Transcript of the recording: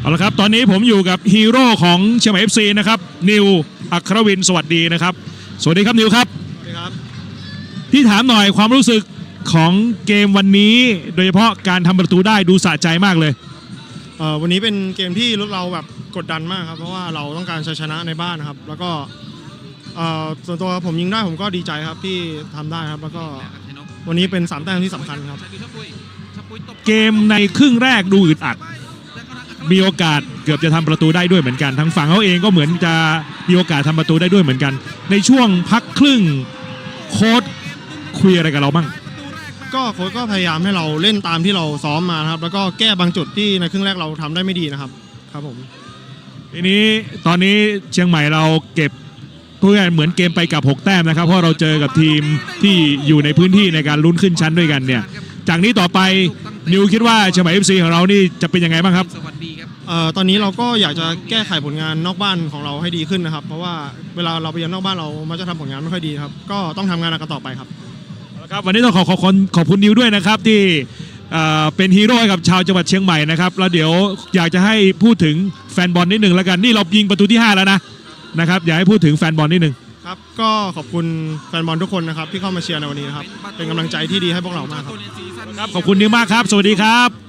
เอาละครับ ตอนนี้ผมอยู่กับฮีโร่ของเชียงใหม่เอฟซีนะครับ นิว อัครวิน สวัสดีนะครับ สวัสดีครับนิวครับ ครับ พี่ถามหน่อยความรู้สึกของเกมวันนี้ โดยเฉพาะการทำประตูได้ดูสะใจมากเลย เอ่อวันนี้เป็นเกมที่เราแบบกดดันมากครับ เพราะว่าเราต้องการชัยชนะในบ้านนะครับ แล้วก็เอ่อส่วนตัวผมยิงได้ผมก็ดีใจครับที่ทำได้ครับ แล้วก็วันนี้เป็นสามแต้มที่สำคัญครับ เกมในครึ่งแรกดูอึดอัด มีโอกาสเกือบจะทำประตูได้ด้วยเหมือนกันทางฝั่งเขาเองก็เหมือนจะมีโอกาสทำประตูได้ด้วยเหมือนกัน ในช่วงพักครึ่งโค้ดคุยอะไรกับเราบ้างก็โค้ชก็พยายามให้เราเล่นตามที่เราซ้อมมานะครับ แล้วก็แก้บางจุดที่ในครึ่งแรกเราทำได้ไม่ดีนะครับครับผมทีนี้ตอนนี้เชียงใหม่เราเก็บเพื่อนเหมือนเกมไปกับ 6 แต้มนะครับ เพราะเราเจอกับทีมที่อยู่ในพื้นที่ในการลุ้นขึ้นชั้นด้วยกันเนี่ย จากนี้ต่อไป นิวคิดว่าเชียงใหม่เอฟซีของเรานี่จะเป็นยังไงบ้างครับเอ่อตอนนี้เราก็อยากจะแก้ไขผลงานนอกบ้านของเราให้ดีขึ้นนะครับ เพราะว่าเวลาเราไปเยือนนอกบ้านเรามักจะทำผลงานไม่ค่อยดีครับ ก็ต้องทำงานกันต่อไปครับ ครับวันนี้ต้องขอขอบคุณขอบคุณนิวด้วยนะครับที่เอ่อเป็นฮีโร่ให้กับชาวจังหวัดเชียงใหม่นะครับแล้วเดี๋ยวอยากจะให้พูดถึงแฟนบอลนิดหนึ่งแล้วกันนี่เรายิงประตูที่ 5 แล้วนะนะครับอยากให้พูดถึงแฟนบอลนิดหนึ่ง ครับก็ขอบคุณแฟนบอลทุกคนนะครับที่เข้ามาเชียร์ในวันนี้นะครับเป็นกำลังใจที่ดีให้พวกเรามากครับ ครับขอบคุณนิวมากครับ สวัสดีครับ